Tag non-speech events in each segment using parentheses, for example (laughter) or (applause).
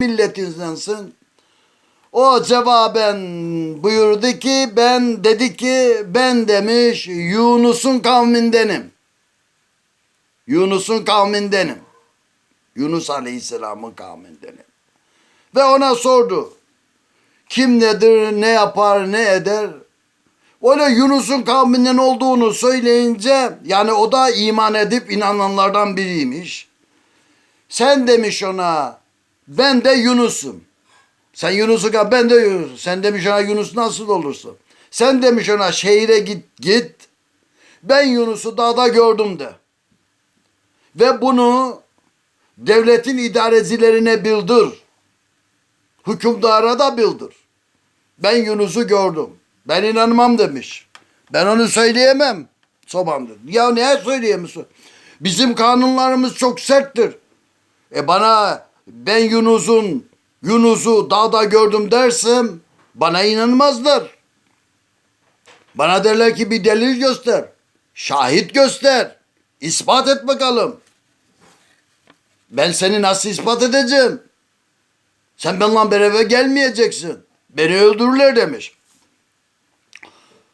milletindensin. O cevaben buyurdu ki ben dedi ki ben demiş Yunus'un kavmindenim. Yunus'un kavmindenim. Yunus Aleyhisselam'ın kavmindenim. Ve ona sordu. Kim nedir, ne yapar, ne eder? Öyle Yunus'un kavminden olduğunu söyleyince yani o da iman edip inananlardan biriymiş. Sen demiş ona ben de Yunus'um. Sen Yunus'u kal ben de Yunus. Sen demiş ona Yunus nasıl olursun? Sen demiş ona şehire git git. Ben Yunus'u dağda gördüm de. Ve bunu devletin idarecilerine bildir. Hükümdara da bildir. Ben Yunus'u gördüm. Ben inanmam demiş. Ben onu söyleyemem. Sobam dedi. Ya neye söyleyemiyorsun? Bizim kanunlarımız çok serttir. E bana ben Yunus'un Yunus'u dağda gördüm dersem bana inanmazlar. Bana derler ki bir delil göster. Şahit göster. İspat et bakalım. Ben seni nasıl ispat edeceğim? Sen benimle beraber gelmeyeceksin. Beni öldürürler demiş.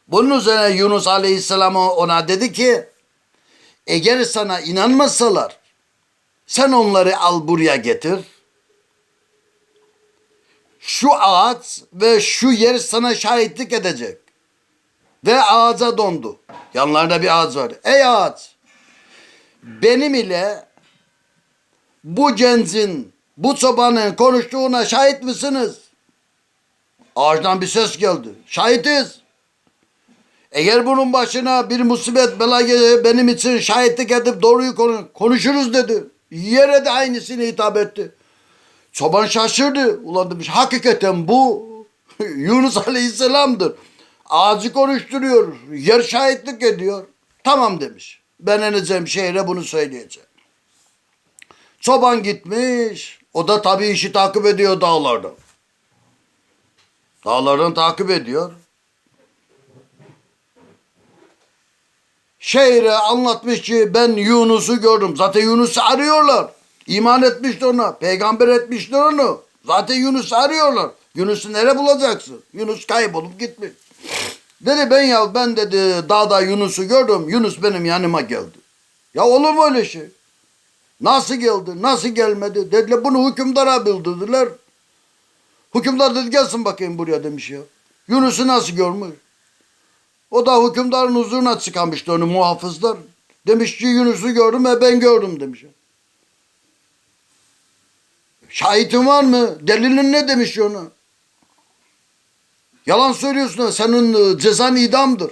Bunun üzerine Yunus Aleyhisselam ona dedi ki eğer sana inanmasalar sen onları al buraya getir. Şu ağaç ve şu yer sana şahitlik edecek. Ve ağaca dondu. Yanlarında bir ağaç var. Ey ağaç! Benim ile bu gencin, bu çobanın konuştuğuna şahit misiniz? Ağaçtan bir ses geldi. Şahitiz. Eğer bunun başına bir musibet bela benim için şahitlik edip doğruyu konu- konuşuruz dedi. Yere de aynısını hitap etti. Çoban şaşırdı. Ulan demiş hakikaten bu (laughs) Yunus Aleyhisselam'dır. Ağacı konuşturuyor. Yer şahitlik ediyor. Tamam demiş. Ben ineceğim şehre bunu söyleyeceğim. Çoban gitmiş. O da tabii işi takip ediyor dağlardan. Dağlardan takip ediyor. Şehre anlatmış ki ben Yunus'u gördüm. Zaten Yunus'u arıyorlar. İman etmişti ona. Peygamber etmiştir onu. Zaten Yunus'u arıyorlar. Yunus'u nere bulacaksın? Yunus kaybolup gitmiş. Dedi ben ya ben dedi dağda Yunus'u gördüm. Yunus benim yanıma geldi. Ya olur mu öyle şey? Nasıl geldi? Nasıl gelmedi? Dediler bunu hükümdara bildirdiler. Hükümdar dedi gelsin bakayım buraya demiş ya. Yunus'u nasıl görmüş? O da hükümdarın huzuruna çıkamıştı onu muhafızlar. Demiş ki Yunus'u gördüm ve ben gördüm demiş. Şahitin var mı? Delilin ne demiş ona? Yalan söylüyorsun. Senin e, cezan idamdır.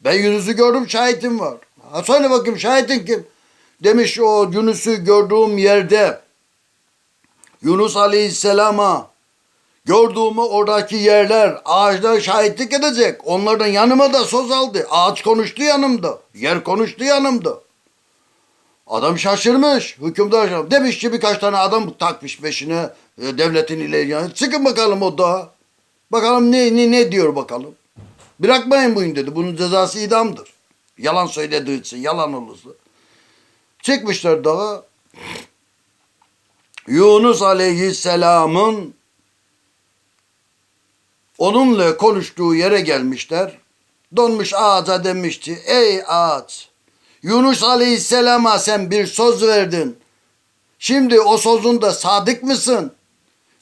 Ben Yunus'u gördüm şahitim var. Ha, söyle bakayım şahitin kim? Demiş o Yunus'u gördüğüm yerde Yunus Aleyhisselam'a gördüğümü oradaki yerler ağaçlar şahitlik edecek. Onlardan yanıma da söz aldı. Ağaç konuştu yanımda. Yer konuştu yanımda. Adam şaşırmış. Hükümdar. Demiş ki birkaç tane adam takmış peşine e, devletin ileri. Çıkın bakalım o dağa. Bakalım ne, ne, ne diyor bakalım. Bırakmayın bunu dedi. Bunun cezası idamdır. Yalan söylediği için yalan olursa. Çıkmışlar dağa. Yunus Aleyhisselam'ın onunla konuştuğu yere gelmişler. Donmuş ağaca demişti. Ey ağaç! Yunus Aleyhisselam'a sen bir söz verdin. Şimdi o sözünde sadık mısın?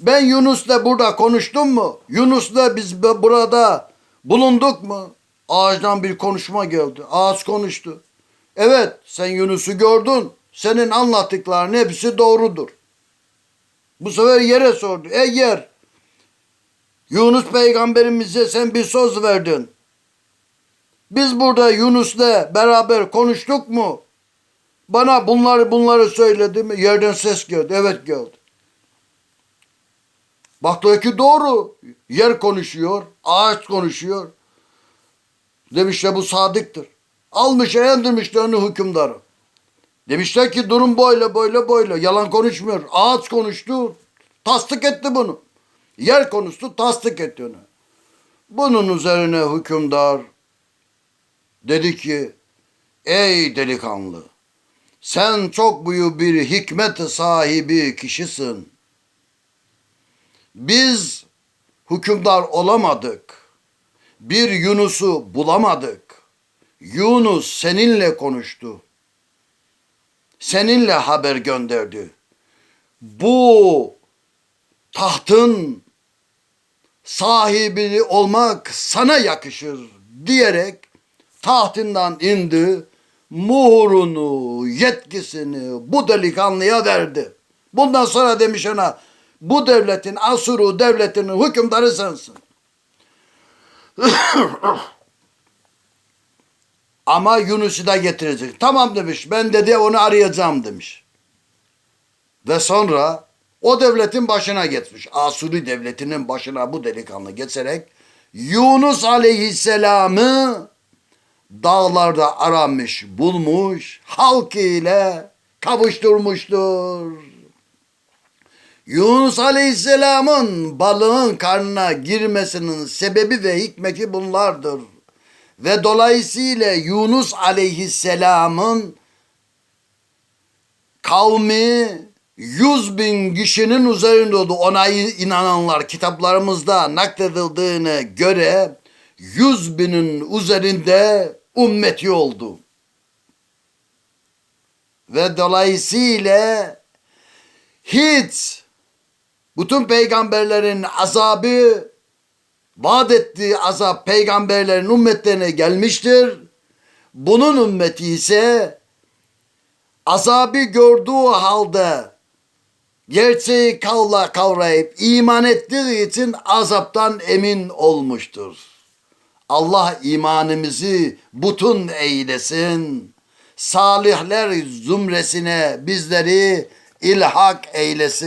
Ben Yunus'la burada konuştum mu? Yunus'la biz bu- burada bulunduk mu? Ağaçtan bir konuşma geldi. Ağaç konuştu. Evet sen Yunus'u gördün. Senin anlattıkların hepsi doğrudur. Bu sefer yere sordu. Ey yer Yunus peygamberimize sen bir söz verdin. Biz burada Yunus'la beraber konuştuk mu? Bana bunları bunları söyledi mi? Yerden ses geldi. Evet geldi. Baktı ki doğru. Yer konuşuyor. Ağaç konuşuyor. Demişler bu sadıktır. Almış eğlendirmişler onu hükümdarı. Demişler ki durum böyle böyle böyle. Yalan konuşmuyor. Ağaç konuştu. Tasdik etti bunu. Yer konuştu. Tasdik etti onu. Bunun üzerine hükümdar dedi ki ey delikanlı sen çok büyük bir hikmet sahibi kişisin. Biz hükümdar olamadık. Bir Yunus'u bulamadık. Yunus seninle konuştu. Seninle haber gönderdi. Bu tahtın sahibi olmak sana yakışır diyerek tahtından indi. Muhurunu, yetkisini bu delikanlıya verdi. Bundan sonra demiş ona bu devletin Asuru devletinin hükümdarı sensin. (coughs) Ama Yunus'u da getirecek. Tamam demiş. Ben dedi onu arayacağım demiş. Ve sonra o devletin başına geçmiş. Asuri devletinin başına bu delikanlı geçerek Yunus aleyhisselamı dağlarda aramış, bulmuş, halk ile kavuşturmuştur. Yunus aleyhisselamın balığın karnına girmesinin sebebi ve hikmeti bunlardır. Ve dolayısıyla Yunus aleyhisselamın kavmi yüz bin kişinin üzerinde oldu. Ona inananlar kitaplarımızda nakledildiğine göre yüz binin üzerinde ümmeti oldu. Ve dolayısıyla hiç bütün peygamberlerin azabı vaat ettiği azap peygamberlerin ümmetlerine gelmiştir. Bunun ümmeti ise azabı gördüğü halde gerçeği kavla kavrayıp iman ettiği için azaptan emin olmuştur. Allah imanımızı bütün eylesin. Salihler zümresine bizleri ilhak eylesin.